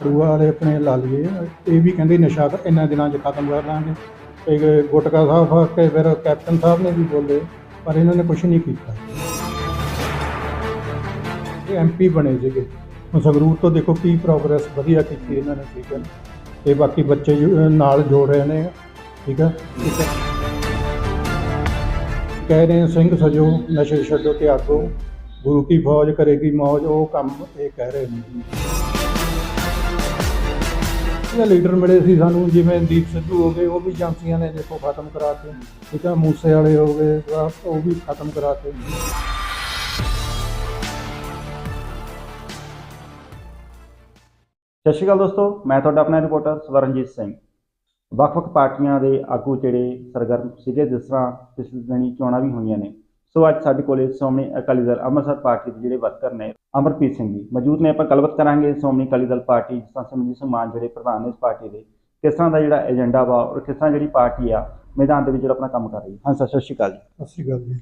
ਝਾੜੂ ਵਾਲੇ ਆਪਣੇ ਲਾ ਲਈਏ। ਇਹ ਵੀ ਕਹਿੰਦੇ ਨਸ਼ਾ ਤਾਂ ਇਹਨਾਂ ਦਿਨਾਂ 'ਚ ਖਤਮ ਕਰ ਲਾਂਗੇ। ਤੇ ਗੁਟਕਾ ਸਾਹਿਬ ਫੜ ਕੇ ਫਿਰ ਕੈਪਟਨ ਸਾਹਿਬ ਨੇ ਵੀ ਬੋਲੇ, ਪਰ ਇਹਨਾਂ ਨੇ ਕੁਝ ਨਹੀਂ ਕੀਤਾ। ਇਹ ਐਮਪੀ ਬਣੇ ਸੀਗੇ। ਹੁਣ ਸੰਗਰੂਰ ਤੋਂ ਦੇਖੋ ਕੀ ਪ੍ਰੋਗਰੈਸ ਵਧੀਆ ਕੀਤੀ ਇਹਨਾਂ ਨੇ, ਠੀਕ ਹੈ ਤੇ ਬਾਕੀ ਬੱਚੇ ਨਾਲ ਜੋੜ ਰਹੇ ਨੇ, ਠੀਕ ਹੈ? ਕਹਿ ਰਹੇ ਸਿੰਘ ਸਜੋ, ਨਸ਼ੇ ਛੱਡੋ ਤੇ ਆਗੋ ਗੁਰੂ ਕੀ ਫੌਜ ਕਰੇਗੀ ਮੌਜ। ਉਹ ਕੰਮ ਇਹ ਕਹਿ ਰਹੇ ਨੇ। ਇਹ ਲੀਡਰ ਮਿਲੇ ਸੀ ਸਾਨੂੰ, ਜਿਵੇਂ ਦੀਪ ਸਿੱਧੂ ਹੋ ਗਏ, ਉਹ ਵੀ ਏਜੰਸੀਆਂ ਨੇ ਦੇਖੋ ਖਤਮ ਕਰਾਤੇ ਠੀਕ ਆ, ਮੂਸੇ ਵਾਲੇ ਹੋ ਗਏ ਉਹ ਵੀ ਖਤਮ ਕਰਾਤੇ ਸਤਿ ਸ਼੍ਰੀ ਅਕਾਲ ਦੋਸਤੋ, ਮੈਂ ਤੁਹਾਡਾ ਆਪਣਾ ਰਿਪੋਰਟਰ ਸਵਰਨਜੀਤ ਸਿੰਘ। ਵੱਖ-ਵੱਖ ਪਾਰਟੀਆਂ ਦੇ ਆਗੂ ਜਿਹੜੇ ਸਰਗਰਮ ਸੀਗੇ, ਜਿਸ ਤਰ੍ਹਾਂ ਪਿਛਲੇ ਦਿਨੀ ਚੋਣਾਂ ਵੀ ਹੋਈਆਂ ਨੇ ਸੋ ਅੱਜ ਸਾਡੇ ਕੋਲੇ ਸ਼੍ਰੋਮਣੀ ਅਕਾਲੀ ਦਲ ਅੰਮ੍ਰਿਤਸਰ ਪਾਰਟੀ ਦੇ ਜਿਹੜੇ ਵਰਕਰ ਨੇ ਅਮਰਪ੍ਰੀਤ ਸਿੰਘ ਜੀ ਮੌਜੂਦ ਨੇ ਆਪਾਂ ਗੱਲਬਾਤ ਕਰਾਂਗੇ ਸ਼੍ਰੋਮਣੀ ਅਕਾਲੀ ਦਲ ਪਾਰਟੀ ਜਿਸ ਤਰ੍ਹਾਂ ਮਾਨ ਜਿਹੜੇ ਪ੍ਰਧਾਨ ਨੇ ਇਸ ਪਾਰਟੀ ਦੇ ਕਿਸ ਤਰ੍ਹਾਂ ਦਾ ਜਿਹੜਾ ਏਜੰਡਾ ਵਾ ਔਰ ਕਿਸ ਤਰ੍ਹਾਂ ਜਿਹੜੀ ਪਾਰਟੀ ਆ ਮੈਦਾਨ ਦੇ ਵਿੱਚ ਜਿਹੜਾ ਆਪਣਾ ਕੰਮ ਕਰ ਰਹੀ ਹੈ। ਹਾਂ ਸਰ ਸਤਿ ਸ਼੍ਰੀ ਅਕਾਲ ਜੀ। ਸਤਿ ਸ਼੍ਰੀ ਅਕਾਲ ਜੀ।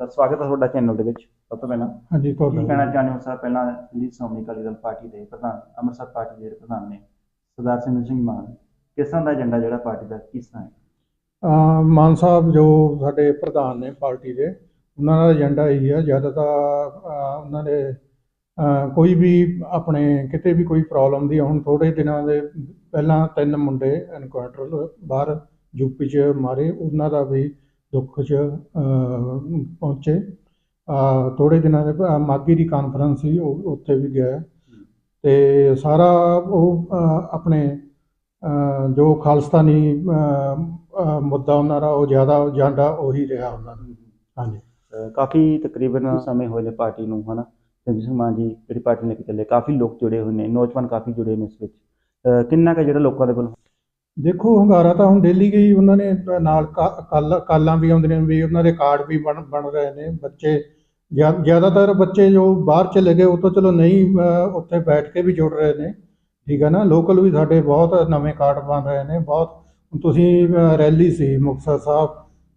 ਸਰ ਸਵਾਗਤ ਹੈ ਤੁਹਾਡਾ ਚੈਨਲ ਦੇ ਵਿੱਚ ਸਭ ਤੋਂ ਪਹਿਲਾਂ। ਹਾਂਜੀ ਤੁਹਾਡਾ ਕਹਿਣਾ ਚਾਹੁੰਦੇ ਹੋ ਸਰ ਪਹਿਲਾਂ ਜਿਹੜੀ ਸ਼੍ਰੋਮਣੀ ਅਕਾਲੀ ਦਲ ਪਾਰਟੀ ਦੇ ਪ੍ਰਧਾਨ ਅੰਮ੍ਰਿਤਸਰ ਪਾਰਟੀ ਦੇ ਜਿਹੜੇ ਪ੍ਰਧਾਨ ਨੇ ਸਰਦਾਰ ਸਿੰਘ ਸਿੰਘ ਮਾਨ ਕਿਸ ਤਰ੍ਹਾਂ ਦਾ ਏਜੰਡਾ ਜਿਹੜਾ ਪਾਰਟੀ ਦਾ ਕਿਸ ਤਰ੍ਹਾਂ ਹੈ? ਮਾਨ ਸਾਹਿਬ ਜੋ ਸਾਡੇ ਪ੍ਰਧਾਨ ਨੇ ਪਾਰਟੀ ਦੇ ਉਹਨਾਂ ਦਾ ਏਜੰਡਾ ਇਹੀ ਹੈ ਜ਼ਿਆਦਾ ਤਾਂ ਉਹਨਾਂ ਦੇ ਕੋਈ ਵੀ ਆਪਣੇ ਕਿਤੇ ਵੀ ਕੋਈ ਪ੍ਰੋਬਲਮ ਦੀ ਹੁਣ ਥੋੜੇ ਦਿਨਾਂ ਦੇ ਪਹਿਲਾਂ ਤਿੰਨ ਮੁੰਡੇ ਐਨਕਾਊਂਟਰ ਬਾਹਰ ਯੂਪੀ 'ਚ ਮਾਰੇ ਉਹਨਾਂ ਦਾ ਵੀ ਦੁੱਖ 'ਚ ਪਹੁੰਚੇ। ਅਹ, ਥੋੜੇ ਦਿਨਾਂ ਦੇ ਬ- ਮਾਗੀ ਦੀ ਕਾਨਫਰੰਸ ਸੀ ਉਹ ਉੱਥੇ ਵੀ ਗਿਆ। ਤੇ ਸਾਰਾ ਉਹ ਆਪਣੇ ਜੋ ਖਾਲਸਤਾਨੀ ਮੁੱਦਾ ਉਹਨਾਂ ਦਾ ਉਹ ਜ਼ਿਆਦਾ ਏਜੰਡਾ ਉਹੀ ਰਿਹਾ ਉਹਨਾਂ ਦਾ। ਹਾਂਜੀ। ਕਾਫੀ ਤਕਰੀਬਨ ਸਮੇਂ ਹੋਏ ਨੇ ਪਾਰਟੀ ਨੂੰ ਹਨਾ? ਸਿੰਘ ਸਿੰਘ ਜੀ ਜਿਹੜੀ ਪਾਰਟੀ ਲੈ ਕੇ ਚੱਲੇ ਕਾਫੀ ਲੋਕ ਜੁੜੇ ਹੋਏ ਨੇ ਨੌਜਵਾਨ ਕਾਫੀ ਜੁੜੇ ਨੇ ਇਸ ਵਿੱਚ। ਅਹ ਕਿੰਨਾ ਕੁ ਜਿਹੜਾ ਲੋਕਾਂ ਦੇ ਕੋਲ? ਦੇਖੋ ਹੰਗਾਰਾ ਤਾਂ ਹੁਣ ਡੇਲੀ ਗਈ ਉਹਨਾਂ ਨੇ ਨਾਲ ਕੱਲ ਕਾਲਾਂ ਵੀ ਆਉਂਦੀਆਂ ਨੇ ਵੀ ਉਹਨਾਂ ਦੇ ਕਾਰਡ ਵੀ ਬਣ ਬਣ ਰਹੇ ਨੇ ਬੱਚੇ ਜ਼ਿਆ- ਜ਼ਿਆਦਾਤਰ ਬੱਚੇ ਜੋ ਬਾਹਰ ਚਲੇ ਗਏ ਉਹ ਤਾਂ ਚਲੋ ਨਹੀਂ ਅਹ, ਉੱਥੇ ਬੈਠ ਕੇ ਵੀ ਜੁੜ ਰਹੇ ਨੇ। ਠੀਕ ਹੈ ਨਾ? ਲੋਕਲ ਵੀ ਸਾਡੇ ਬਹੁਤ ਨਵੇਂ ਕਾਰਡ ਬਣ ਰਹੇ ਨੇ ਬਹੁਤ ਹੁਣ ਤੁਸੀਂ ਅਹ, ਰੈਲੀ ਸੀ ਮੁਕਤਸਰ ਸਾਹਿਬ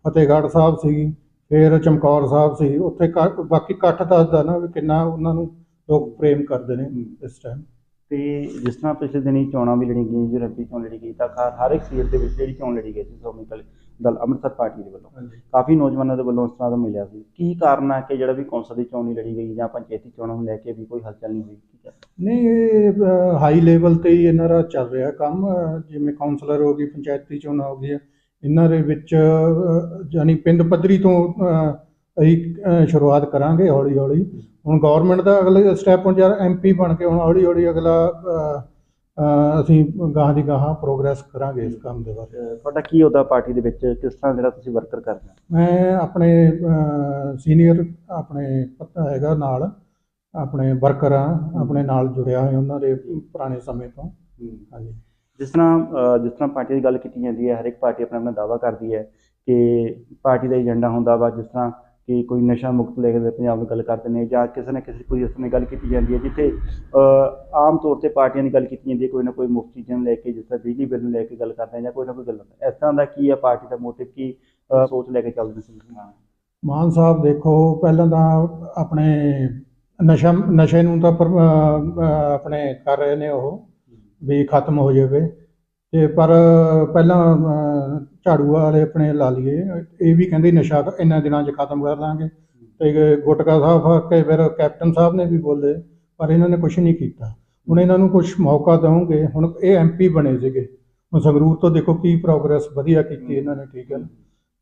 ਫਤਿਹਗੜ੍ਹ ਸਾਹਿਬ ਸੀ ਫਿਰ ਚਮਕੌਰ ਸਾਹਿਬ ਸੀ ਉੱਥੇ ਕਾ- ਬਾਕੀ ਇਕੱਠ ਦੱਸਦਾ ਨਾ ਵੀ ਕਿੰਨਾ ਉਹਨਾਂ ਨੂੰ ਲੋਕ ਪ੍ਰੇਮ ਕਰਦੇ ਨੇ ਇਸ ਟਾਈਮ ਤੇ ਜਿਸ ਤਰ੍ਹਾਂ ਪਿਛਲੇ ਦਿਨੀ ਚੋਣਾਂ ਵੀ ਲੜੀ ਗਈਆਂ ਐਮਪੀ ਚੋਣ ਲੜੀ ਗਈ ਤਾਂ ਹਰ- ਹਰ ਇੱਕ ਸੀਟ ਦੇ ਵਿੱਚ ਜਿਹੜੀ ਚੋਣ ਲੜੀ ਗਈ ਸੀ ਸ਼੍ਰੋਮਣੀ ਅਕਾਲੀ ਦਲ ਅੰਮ੍ਰਿਤਸਰ ਪਾਰਟੀ ਦੇ ਵੱਲੋਂ। ਕਾਫੀ ਨੌਜਵਾਨਾਂ ਦੇ ਵੱਲੋਂ ਇਸ ਤਰ੍ਹਾਂ ਦਾ ਮਿਲਿਆ ਸੀ। ਕੀ ਕਾਰਨ ਹੈ ਕਿ ਜਿਹੜਾ ਵੀ ਕੌਂਸਲ ਦੀ ਚੋਣ ਨਹੀਂ ਲੜੀ ਗਈ ਜਾਂ ਪੰਚਾਇਤੀ ਚੋਣਾਂ ਨੂੰ ਲੈ ਕੇ ਵੀ ਕੋਈ ਹਲਚਲ ਨਹੀਂ ਹੋਈ? ਕੀ ਕਰ ਨਹੀਂ ਇਹ ਹਾਈ ਲੈਵਲ ਤੇ ਹੀ ਇਹਨਾਂ ਦਾ ਚੱਲ ਰਿਹਾ ਕੰਮ। ਅਹ, ਜਿਵੇਂ ਕਾਉਂਸਲਰ ਹੋ ਗਈ ਪੰਚਾਇਤੀ ਚੋਣਾਂ ਹੋ ਗਈਆਂ ਇਹਨਾਂ ਦੇ ਵਿੱਚ ਯਾਨੀ ਪਿੰਡ ਪੱਧਰੀ ਤੋਂ ਅਸੀਂ ਸ਼ੁਰੂਆਤ ਕਰਾਂਗੇ ਹੌਲੀ ਹੌਲੀ ਹੁਣ ਗਵਰਨਮੈਂਟ ਦਾ ਅਗਲੇ ਸਟੈਪ ਹੁਣ ਯਾਰ ਐਮਪੀ ਬਣ ਕੇ ਹੁਣ ਹੌਲੀ ਹੌਲੀ ਅਗਲਾ ਅਸੀਂ ਗਾਹਾਂ ਦੀ ਗਾਹਾਂ ਪ੍ਰੋਗਰੈਸ ਕਰਾਂਗੇ ਇਸ ਕੰਮ ਦੇ ਬਾਰੇ। ਤੁਹਾਡਾ ਕੀ ਉਹਦਾ ਪਾਰਟੀ ਦੇ ਵਿੱਚ? ਕਿਸ ਤਰ੍ਹਾਂ ਜਿਹੜਾ ਤੁਸੀਂ ਵਰਕਰ ਕਰਦੇ ਮੈਂ ਆਪਣੇ ਸੀਨੀਅਰ ਆਪਣੇ ਪਤਾ ਹੈਗਾ ਨਾਲ ਆਪਣੇ ਵਰਕਰ ਆ ਆਪਣੇ ਨਾਲ ਜੁੜਿਆ ਹੋਇਆ ਉਹਨਾਂ ਦੇ ਪੁਰਾਣੇ ਸਮੇਂ ਤੋਂ। ਹਾਂਜੀ। ਜਿਸ ਤਰ੍ਹਾਂ ਜਿਸ ਤਰ੍ਹਾਂ ਪਾਰਟੀ ਦੀ ਗੱਲ ਕੀਤੀ ਜਾਂਦੀ ਹੈ, ਹਰ ਇੱਕ ਪਾਰਟੀ ਆਪਣਾ ਆਪਣਾ ਦਾਅਵਾ ਕਰਦੀ ਹੈ ਕਿ ਪਾਰਟੀ ਦਾ ਏਜੰਡਾ ਹੁੰਦਾ ਵਾ, ਜਿਸ ਤਰ੍ਹਾਂ ਕਿ ਕੋਈ ਨਸ਼ਾ ਮੁਕਤ ਲੈ ਕੇ ਪੰਜਾਬ ਦੀ ਗੱਲ ਕਰਦੇ ਨੇ ਜਾਂ ਕਿਸੇ ਨਾ ਕਿਸੇ ਕੋਈ ਇਸ ਤਰ੍ਹਾਂ ਦੀ ਗੱਲ ਕੀਤੀ ਜਾਂਦੀ ਹੈ, ਜਿੱਥੇ ਆਮ ਤੌਰ ਤੇ ਪਾਰਟੀਆਂ ਦੀ ਗੱਲ ਕੀਤੀ ਜਾਂਦੀ ਹੈ, ਕੋਈ ਨਾ ਕੋਈ ਮੁਫਤ ਚੀਜ਼ਾਂ ਨੂੰ ਲੈ ਕੇ, ਜਿਸ ਤਰ੍ਹਾਂ ਬਿਜਲੀ ਬਿੱਲ ਨੂੰ ਲੈ ਕੇ ਗੱਲ ਕਰਦੇ ਜਾਂ ਕੋਈ ਨਾ ਕੋਈ ਗੱਲ ਹੁੰਦਾ ਇਸ ਤਰ੍ਹਾਂ ਦਾ ਕੀ ਹੈ ਪਾਰਟੀ ਦਾ ਮੋਟਿਵ, ਕੀ ਸੋਚ ਲੈ ਕੇ ਚੱਲਦੇ ਸੀ ਮਾਨ ਸਾਹਿਬ, ਦੇਖੋ, ਪਹਿਲਾਂ ਤਾਂ ਆਪਣੇ ਨਸ਼ਾ, ਨਸ਼ੇ ਨੂੰ ਤਾਂ ਆਪਣੇ ਕਰ ਰਹੇ ਨੇ ਉਹ। ਵੀ ਖਤਮ ਹੋ ਜਾਵੇ। ਤੇ ਪਰ ਪਹਿਲਾਂ ਝਾੜੂ ਵਾਲੇ ਆਪਣੇ ਲਾ ਲਈਏ। ਇਹ ਵੀ ਕਹਿੰਦੇ ਨਸ਼ਾ ਇਹਨਾਂ ਦਿਨਾਂ 'ਚ ਖਤਮ ਕਰ ਦਾਂਗੇ। ਤੇ ਗੁਟਕਾ ਸਾਹਿਬ ਕੇ ਫਿਰ ਕੈਪਟਨ ਸਾਹਿਬ ਨੇ ਵੀ ਬੋਲੇ, ਪਰ ਇਹਨਾਂ ਨੇ ਕੁਝ ਨਹੀਂ ਕੀਤਾ। ਹੁਣ ਇਹਨਾਂ ਨੂੰ ਕੁਝ ਮੌਕਾ ਦਵਾਂਗੇ ਹੁਣ ਇਹ ਐਮਪੀ ਬਣੇ ਸੀਗੇ। ਹੁਣ ਸੰਗਰੂਰ ਤੋਂ ਦੇਖੋ ਕੀ ਪ੍ਰੋਗਰੈਸ ਵਧੀਆ ਕੀਤੀ ਇਹਨਾਂ ਨੇ, ਠੀਕ ਹੈ ਨਾ?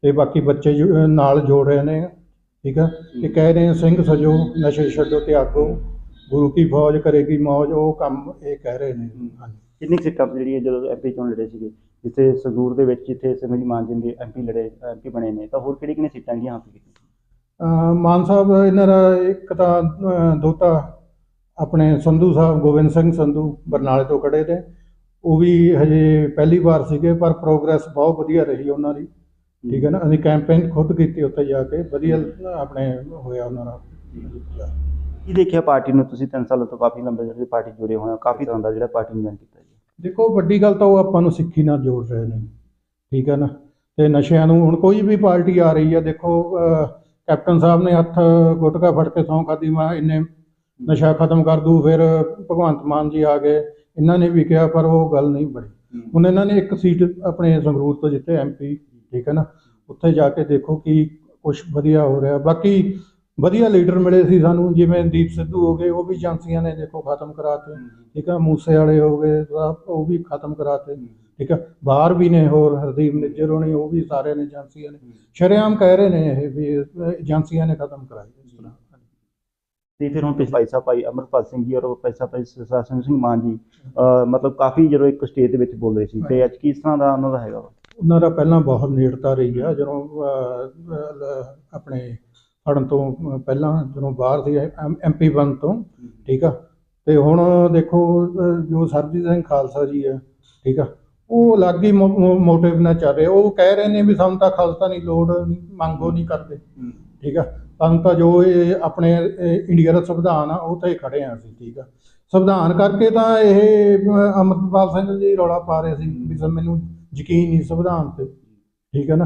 ਤੇ ਬਾਕੀ ਬੱਚੇ ਜੋ- ਨਾਲ ਜੋੜ ਰਹੇ ਨੇ, ਠੀਕ ਹੈ? ਕਿ ਕਹਿ ਰਹੇ ਸਿੰਘ ਸਜੋ, ਨਸ਼ੇ ਛੱਡੋ ਤੇ ਆਗੋ। ਗੁਰੂ ਕੀ ਫੌਜ ਕਰੇਗੀ ਮੌਜ ਉਹ ਕੰਮ ਇਹ ਕਹਿ ਰਹੇ ਨੇ। ਹਾਂਜੀ। ਕਿੰਨੀ ਕੁ ਸੀਟਾਂ ਜਿਹੜੀ ਹੈ ਜਦੋਂ ਐਮਪੀ ਚੋਣ ਲੜੇ ਸੀਗੇ ਜਿੱਥੇ ਸੰਗਰੂਰ ਦੇ ਵਿੱਚ ਜਿੱਥੇ ਸਿਮਰਜੀਤ ਮਾਨ ਜੀ ਦੇ ਐਮਪੀ ਲੜੇ ਐਮਪੀ ਬਣੇ ਨੇ ਤਾਂ ਹੋਰ ਕਿਹੜੀ ਕਿਹੜੀ ਸੀਟਾਂ ਜਿਹੜੀਆਂ ਹਾਸਲ ਕੀਤੀਆਂ ਮਾਨ ਸਾਹਿਬ ਇਹਨਾਂ ਦਾ ਇੱਕ ਤਾਂ ਦੋਤਾ ਆਪਣੇ ਸੰਧੂ ਸਾਹਿਬ ਗੋਬਿੰਦ ਸਿੰਘ ਸੰਧੂ ਬਰਨਾਲੇ ਤੋਂ ਖੜੇ ਨੇ ਉਹ ਵੀ ਹਜੇ ਪਹਿਲੀ ਵਾਰ ਸੀਗੇ ਪਰ ਪ੍ਰੋਗਰੈਸ ਬਹੁਤ ਵਧੀਆ ਰਹੀ ਉਹਨਾਂ ਦੀ। ਠੀਕ ਹੈ ਨਾ? ਅਸੀਂ ਕੈਂਪੇਨ ਖੁਦ ਕੀਤੀ ਉੱਥੇ ਜਾ ਕੇ ਵਧੀਆ ਆਪਣੇ ਹੋਇਆ ਉਹਨਾਂ ਦਾ। ਕੀ ਦੇਖਿਆ ਪਾਰਟੀ ਨੂੰ? ਤੁਸੀਂ 3 ਸਾਲਾਂ ਤੋਂ ਕਾਫੀ ਲੰਬੇ ਜਿਹੜੇ ਪਾਰਟੀ ਜੁੜੇ ਹੋਏ ਹੋ। ਕਾਫੀ ਤਰ੍ਹਾਂ ਦਾ ਜਿਹੜਾ ਪਾਰਟੀ ਨੂੰ ਜੁਆਇਨ ਕੀਤਾ ਜੀ। ਦੇਖੋ ਵੱਡੀ ਗੱਲ ਤਾਂ ਉਹ ਆਪਾਂ ਨੂੰ ਸਿੱਖੀ ਨਾਲ ਜੋੜ ਰਹੇ ਨੇ। ਠੀਕ ਹੈ ਨਾ? ਤੇ ਨਸ਼ਿਆਂ ਨੂੰ ਹੁਣ ਕੋਈ ਵੀ ਪਾਰਟੀ ਆ ਰਹੀ ਹੈ ਦੇਖੋ ਕੈਪਟਨ ਸਾਹਿਬ ਨੇ ਹੱਥ ਗੁਟਕਾ ਫੜ ਕੇ ਸਹੁੰ ਖਾਦੀ ਮੈਂ ਇੰਨੇ ਨਸ਼ਾ ਖਤਮ ਕਰ ਦੂ ਫਿਰ ਭਗਵੰਤ ਮਾਨ ਜੀ ਆ ਗਏ। ਇਹਨਾਂ ਨੇ ਵੀ ਕਿਹਾ ਪਰ ਉਹ ਗੱਲ ਨਹੀਂ ਬਣੀ। ਹੁਣ ਇਹਨਾਂ ਨੇ ਇੱਕ ਸੀਟ ਆਪਣੇ ਸੰਗਰੂਰ ਤੋਂ ਜਿੱਤੇ ਐਮਪੀ ਠੀਕ ਹੈ ਨਾ? ਉੱਥੇ ਜਾ ਕੇ ਦੇਖੋ ਕਿ ਕੁਝ ਵਧੀਆ ਹੋ ਰਿਹਾ। ਬਾਕੀ ਵਧੀਆ ਲੀਡਰ ਮਿਲੇ ਸੀ ਸਾਨੂੰ ਜਿਵੇਂ ਦੀਪ ਸਿੱਧੂ ਹੋ ਗਏ ਉਹ ਵੀ ਏਜੰਸੀਆਂ ਨੇ ਦੇਖੋ ਖਤਮ ਕਰਾਤੇ। ਠੀਕ ਹੈ ਮੂਸੇ ਵਾਲੇ ਹੋ ਗਏ ਉਹ ਵੀ ਖਤਮ ਕਰਾਤੇ। ਠੀਕ ਹੈ ਬਾਹਰ ਵੀ ਨੇ ਹੋਰ ਹਰਦੀਪ ਨਿੱਜਰ ਹੋਣੀ ਉਹ ਵੀ ਸਾਰੇ ਨੇ ਏਜੰਸੀਆਂ ਨੇ। ਸ਼ਰੇਆਮ ਕਹਿ ਰਹੇ ਨੇ ਇਹ ਵੀ ਏਜੰਸੀਆਂ ਨੇ ਖਤਮ ਕਰਾਈ। ਇਸ ਤਰ੍ਹਾਂ। ਤੇ ਫਿਰ ਹੁਣ ਪਿਛਲੇ ਭਾਈ ਸਾਹਿਬ ਭਾਈ ਅਮਰਪਾਲ ਸਿੰਘ ਜੀ ਔਰ ਭਾਈ ਸਾਹਿਬ ਭਾਈ ਸਰਦਾਰ ਸਿੰਘ ਮਾਨ ਜੀ ਮਤਲਬ ਕਾਫੀ ਜਦੋਂ ਇੱਕ ਸਟੇਜ ਦੇ ਵਿੱਚ ਬੋਲ ਰਹੇ ਸੀ ਤੇ ਅੱਜ ਕਿਸ ਤਰ੍ਹਾਂ ਦਾ ਉਹਨਾਂ ਦਾ ਹੈਗਾ ਵਾ? ਉਹਨਾਂ ਦਾ ਪਹਿਲਾਂ ਬਹੁਤ ਨੇੜਤਾ ਰਹੀ ਆ ਜਦੋਂ ਆਪਣੇ ਫੜਨ ਤੋਂ ਪਹਿਲਾਂ ਜਦੋਂ ਬਾਹਰ ਸੀ ਐਮਪੀ ਬਣ ਤੋਂ ਠੀਕ ਆ? ਤੇ ਹੁਣ ਦੇਖੋ ਜੋ ਸਰਜੀਤ ਸਿੰਘ ਖਾਲਸਾ ਜੀ ਆ ਠੀਕ ਆ? ਉਹ ਅਲੱਗ ਹੀ ਮੋਟਿਵ ਨਾਲ ਚੱਲ ਰਹੇ। ਉਹ ਕਹਿ ਰਹੇ ਨੇ ਵੀ ਸਾਨੂੰ ਤਾਂ ਖਾਲਸਾ ਨਹੀਂ ਲੋੜ ਨਹੀਂ ਮੰਗੋ ਨਹੀਂ ਕਰਦੇ ਠੀਕ ਆ? ਸਾਨੂੰ ਤਾਂ ਜੋ ਇਹ ਆਪਣੇ ਇੰਡੀਆ ਦਾ ਸੰਵਿਧਾਨ ਆ ਉਹ ਤੇ ਖੜੇ ਆ ਅਸੀਂ ਠੀਕ ਆ? ਸੰਵਿਧਾਨ ਕਰਕੇ ਤਾਂ ਇਹ ਅਹ, ਅੰਮ੍ਰਿਤਪਾਲ ਸਿੰਘ ਜੀ ਰੌਲਾ ਪਾ ਰਹੇ ਸੀ ਵੀ ਮੈਨੂੰ ਯਕੀਨ ਨਹੀਂ ਸੰਵਿਧਾਨ ਤੇ ਠੀਕ ਹੈ ਨਾ?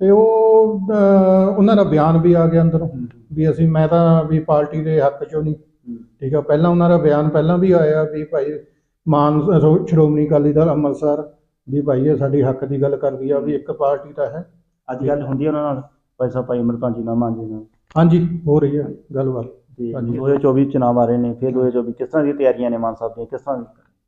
ਤੇ ਉਹ ਅਹ, ਉਹਨਾਂ ਦਾ ਬਿਆਨ ਵੀ ਆ ਗਿਆ ਅੰਦਰੋਂ ਵੀ ਅਸੀਂ ਮੈਂ ਤਾਂ ਵੀ ਪਾਰਟੀ ਦੇ ਹੱਕ ਚੋਂ ਨਹੀਂ। ਠੀਕ ਆ ਪਹਿਲਾਂ ਉਹਨਾਂ ਦਾ ਬਿਆਨ ਪਹਿਲਾਂ ਵੀ ਆਇਆ ਵੀ ਭਾਈ ਮਾਨ ਸ਼੍ਰੋ- ਸ਼੍ਰੋਮਣੀ ਅਕਾਲੀ ਦਲ ਅੰਮ੍ਰਿਤਸਰ ਵੀ ਭਾਈ ਇਹ ਸਾਡੀ ਹੱਕ ਦੀ ਗੱਲ ਕਰਦੀ ਆ ਵੀ ਇੱਕ ਪਾਰਟੀ ਤਾਂ ਹੈ। ਅੱਜ ਗੱਲ ਹੁੰਦੀ ਹੈ ਉਹਨਾਂ ਨਾਲ ਸਾਹਿਬ ਭਾਈ ਅਮਰਪਾਲ ਜੀ ਨਾਲ ਮਾਨ ਜੀ ਨਾਲ? ਹਾਂਜੀ ਹੋ ਰਹੀ ਹੈ ਗੱਲਬਾਤ। ਤੇ ਹਾਂਜੀ। 2024 ਚੁਣਾਵ ਆ ਰਹੇ ਨੇ ਫਿਰ 2024 ਕਿਸ ਤਰ੍ਹਾਂ ਦੀਆਂ ਤਿਆਰੀਆਂ ਨੇ ਮਾਨ ਸਾਹਿਬ ਦੀਆਂ ਕਿਸ ਤਰ੍ਹਾਂ ਦੀ?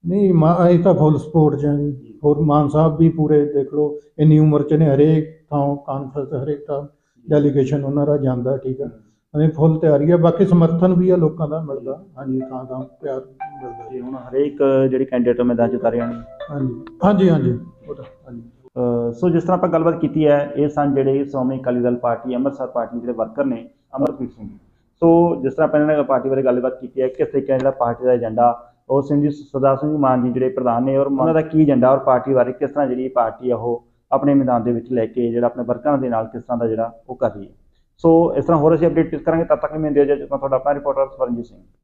ਨਹੀਂ ਮਾ ਇਹ ਤਾਂ ਫੁੱਲ ਸਪੋਰਟ ਜੀ। ਹੋਰ ਮਾਨ ਸਾਹਿਬ ਵੀ ਪੂਰੇ ਦੇਖ ਲਓ ਇੰਨੀ ਉਮਰ ਚ ਨੇ ਹਰੇਕ ਥਾਂ ਕਾਨਫਰੰਸ ਹਰੇਕ ਥਾਂ ਡੈਲੀਗੇਸ਼ਨ ਉਹਨਾਂ ਦਾ ਜਾਂਦਾ ਠੀਕ ਹੈ ਅਸੀਂ ਫੁੱਲ ਤਿਆਰੀ ਹੈ ਬਾਕੀ ਸਮਰਥਨ ਵੀ ਆ ਲੋਕਾਂ ਦਾ ਮਿਲਦਾ। ਹਾਂਜੀ ਥਾਂ ਥਾਂ ਪਿਆਰ ਮਿਲਦਾ। ਤੇ ਹੁਣ ਹਰੇਕ ਜਿਹੜੇ ਕੈਂਡੀਡੇਟ ਮੈਦਾਨ 'ਚ ਉਤਾਰੇ ਹਨ ਹਾਂਜੀ। ਹਾਂਜੀ ਹਾਂਜੀ। ਉਹ ਤਾਂ ਹਾਂਜੀ। ਸੋ ਜਿਸ ਤਰ੍ਹਾਂ ਆਪਾਂ ਗੱਲਬਾਤ ਕੀਤੀ ਹੈ ਇਹ ਸਨ ਜਿਹੜੇ ਸ਼੍ਰੋਮਣੀ ਅਕਾਲੀ ਦਲ ਪਾਰਟੀ ਅੰਮ੍ਰਿਤਸਰ ਪਾਰਟੀ ਦੇ ਜਿਹੜੇ ਵਰਕਰ ਨੇ ਅਮਰਪ੍ਰੀਤ ਸਿੰਘ। ਜੀ। ਸੋ ਜਿਸ ਤਰ੍ਹਾਂ ਆਪਾਂ ਇਹਨਾਂ ਨਾਲ ਪਾਰਟੀ ਬਾਰੇ ਗੱਲਬਾਤ ਕੀਤੀ ਹੈ ਕਿਸ ਤਰੀਕੇ ਨਾਲ ਜਿਹੜਾ ਪਾਰਟੀ ਦਾ ਏਜੰਡਾ ਉਹ ਸਿੰਘ ਜੀ, ਸਰਦਾਰ ਸਿੰਘ ਮਾਨ ਜੀ ਜਿਹੜੇ ਪ੍ਰਧਾਨ ਨੇ ਔਰ ਉਹਨਾਂ ਦਾ ਕੀ ਏਜੰਡਾ ਔਰ ਪਾਰਟੀ ਬਾਰੇ ਕਿਸ ਤਰ੍ਹਾਂ ਜਿਹੜੀ ਪਾਰਟੀ ਆ ਉਹ ਆਪਣੇ ਮੈਦਾਨ ਦੇ ਵਿੱਚ ਲੈ ਕੇ ਜਿਹੜਾ ਆਪਣੇ ਵਰਕਰਾਂ ਦੇ ਨਾਲ ਕਿਸ ਤਰ੍ਹਾਂ ਦਾ ਜਿਹੜਾ ਉਹ ਕਰ ਰਹੀ ਹੈ। ਸੋ ਇਸ ਤਰ੍ਹਾਂ ਹੋਰ ਅਸੀਂ ਅਪਡੇਟ ਕਰਾਂਗੇ, ਤਦ ਤੱਕ ਮੈਂ ਦਿਓ ਜੀ ਤੁਹਾਡਾ ਆਪਣਾ ਰਿਪੋਰਟਰ ਸਵਰਨਜੀਤ ਸਿੰਘ।